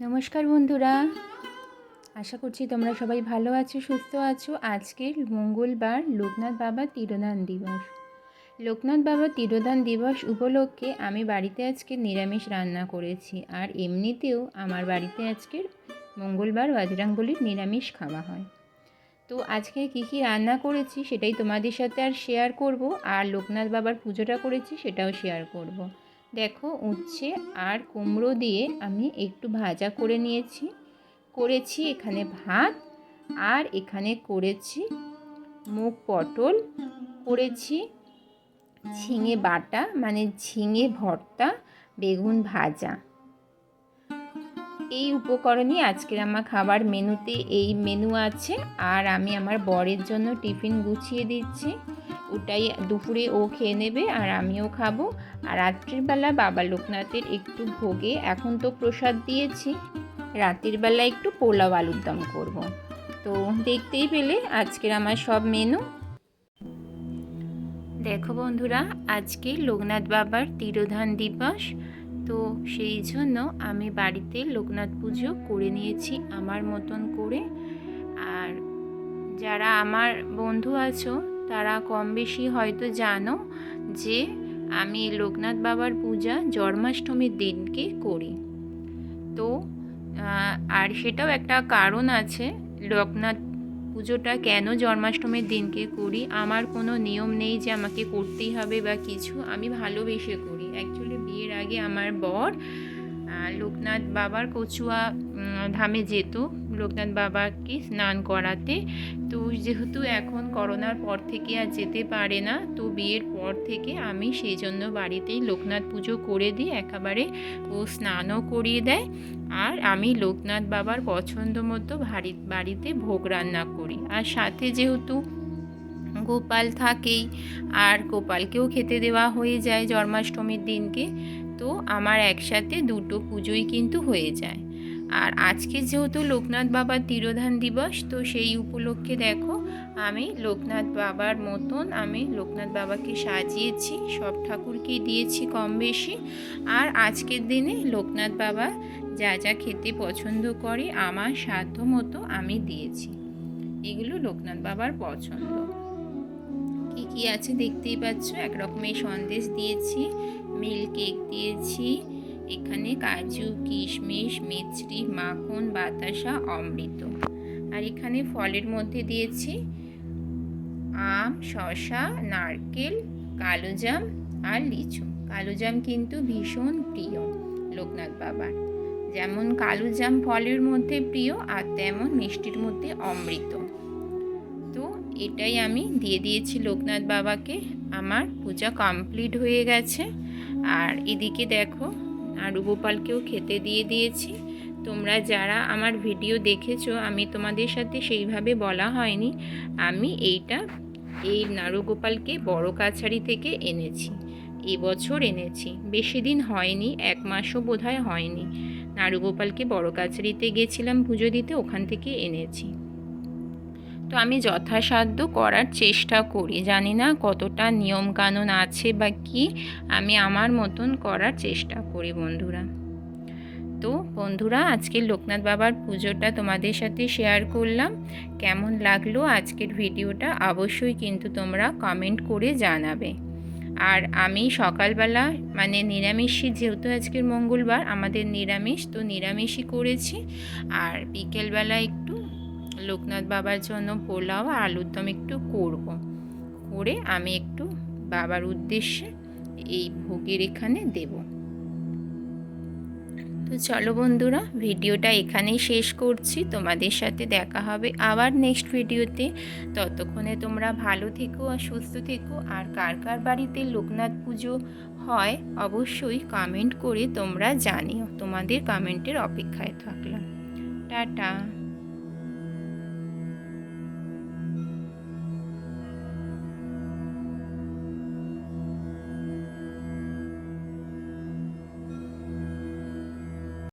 নমস্কার বন্ধুরা। আশা করছি তোমরা সবাই ভালো আছো, সুস্থ আছো। আজকের মঙ্গলবার লোকনাথ বাবা তিরোধান দিবস। লোকনাথ বাবা তিরোধান দিবস উপলক্ষে আমি বাড়িতে আজকে নিরামিষ রান্না করেছি আর এমনিতেও আমার বাড়িতে আজকের মঙ্গলবার বাজরাঙ্গলির নিরামিষ খাওয়া হয়। তো আজকে কী কী রান্না করেছি সেটাই তোমাদের সাথে আর শেয়ার করব আর লোকনাথ বাবার পুজোটা করেছি সেটাও শেয়ার করব। দেখো উচ্ছে আর কুমড়ো দিয়ে আমি একটু ভাজা করে নিয়েছি। করেছি এখানে ভাত আর এখানে করেছি মুগ পটল। করেছি ঝিঙে বাটা মানে ঝিঙে ভর্তা, বেগুন ভাজা। এই উপকরণই আজকের আমার খাবার মেনুতে এই মেনু আছে। আর আমি আমার বরের জন্য টিফিন গুছিয়ে দিচ্ছি। ওটাই দুপুরে ও খেয়ে নেবে আর আমিও খাব। আর রাত্রিবেলা বাবা লোকনাথের একটু ভোগে। এখন তো প্রসাদ দিয়েছি। রাতের বেলা একটু পোলাও আলুর দম করব। তো দেখতেই পেলে আজকের আমার সব মেনু। দেখো বন্ধুরা, আজকে লোকনাথ বাবার তিরোধান দিবস। তো সেই জন্য আমি বাড়িতে লোকনাথ পুজো করে নিয়েছি আমার মতন করে। আর যারা আমার বন্ধু আছো, তারা কম বেশি হয়তো জানো যে আমি লোকনাথ বাবার পূজা জন্মাষ্টমীর দিনকে করি। তো আর সেটাও একটা কারণ আছে, লোকনাথ পুজোটা কেন জন্মাষ্টমীর দিনকে করি? আমার কোনো নিয়ম নেই যে আমাকে করতেই হবে বা কিছু। আমি ভালোবেসে করি অ্যাকচুয়ালি বিয়ের আগে আমার বর লোকনাথ বাবার কচুয়া ধামে যেত। লোকনাথ বাবাকে স্নান করাতে। তো যেহেতু এখন করোনার পর থেকে আর যেতে পারে না, তো বিয়ের পর থেকে আমি সেই জন্য বাড়িতেই লোকনাথ পুজো করে দিই। একেবারে ও স্নানও করিয়ে দেয়। আর আমি লোকনাথ বাবার পছন্দ মতো বাড়িতে ভোগ রান্না করি। আর সাথে যেহেতু গোপাল থাকেই। আর গোপালকেও খেতে দেওয়া হয়ে যায় জন্মাষ্টমীর দিনকে। তো আমার একসাথে দুটো পুজোই কিন্তু হয়ে যায়। আর আজকে যেহেতু লোকনাথ বাবার তিরোধান দিবস, তো সেই উপলক্ষে দেখো, আমি লোকনাথ বাবার মতন আমি লোকনাথ বাবাকে সাজিয়েছি, সব ঠাকুরকেই দিয়েছি কম বেশি। আর আজকের দিনে লোকনাথ বাবা যা যা খেতে পছন্দ করে, আমার সাধ্য মতো আমি দিয়েছি। এগুলো লোকনাথ বাবার পছন্দ। কি কি আছে দেখতেই পাচ্ছ? একরকমের সন্দেশ দিয়েছি, মিল্ক কেক দিয়েছি, এখানে কাজু, কিশমিশ, মিছরি, মাখন, বাতাসা, অমৃত। আর এখানে ফলের মধ্যে দিয়েছি আম শশা নারকেল কালোজাম আর লিচু। কালোজাম কিন্তু ভীষণ প্রিয় লোকনাথ বাবার। যেমন কালোজাম ফলের মধ্যে প্রিয় আর তেমন মিষ্টির মধ্যে অমৃত। এটাই আমি দিয়ে দিয়েছি লোকনাথ বাবাকে। আমার পূজা কমপ্লিট হয়ে গেছে। আর এদিকে দেখো নাড়ু গোপালকেও খেতে দিয়ে দিয়েছি। তোমরা যারা আমার ভিডিও দেখেছ, আমি তোমাদের সাথে সেইভাবে বলা হয়নি। আমি এইটা এই নাড়ু গোপালকে বড় কাছারি থেকে এনেছি। এবছর এনেছি। বেশি দিন হয়নি, এক মাসও বোধহয় হয়নি। নাড়ু গোপালকে বড় কাছারিতে গেছিলাম পুজো দিতে, ওখান থেকে এনেছি। তো আমি যথাসাধ্য করার চেষ্টা করি। জানি না কতটা নিয়মকানুন আছে বা কি, আমি আমার মতন করার চেষ্টা করি বন্ধুরা। তো বন্ধুরা, আজকে লোকনাথ বাবার পুজোটা তোমাদের সাথে শেয়ার করলাম। কেমন লাগল আজকের ভিডিওটা অবশ্যই কিন্তু তোমরা কমেন্ট করে জানাবে। আর আমি সকালবেলা মানে নিরামিষই যেহেতু আজকের মঙ্গলবার, আমাদের নিরামিষ তো নিরামিষই করেছি। আর বিকেলবেলা একটু লোকনাথ বাবার জন্য পোলাও আর আলুর দম একটু করব। করে আমি একটু বাবার উদ্দেশ্যে এই ভোগের এখানে দেব। তো চলো বন্ধুরা, ভিডিওটা এখানেই শেষ করছি। তোমাদের সাথে দেখা হবে আবার নেক্সট ভিডিওতে। ততক্ষণে তোমরা ভালো থেকো আর সুস্থ থেকো। আর কার কার বাড়িতে লোকনাথ পুজো হয় অবশ্যই কমেন্ট করে তোমরা জানিও। তোমাদের কমেন্টের অপেক্ষায় থাকলাম। টাটা।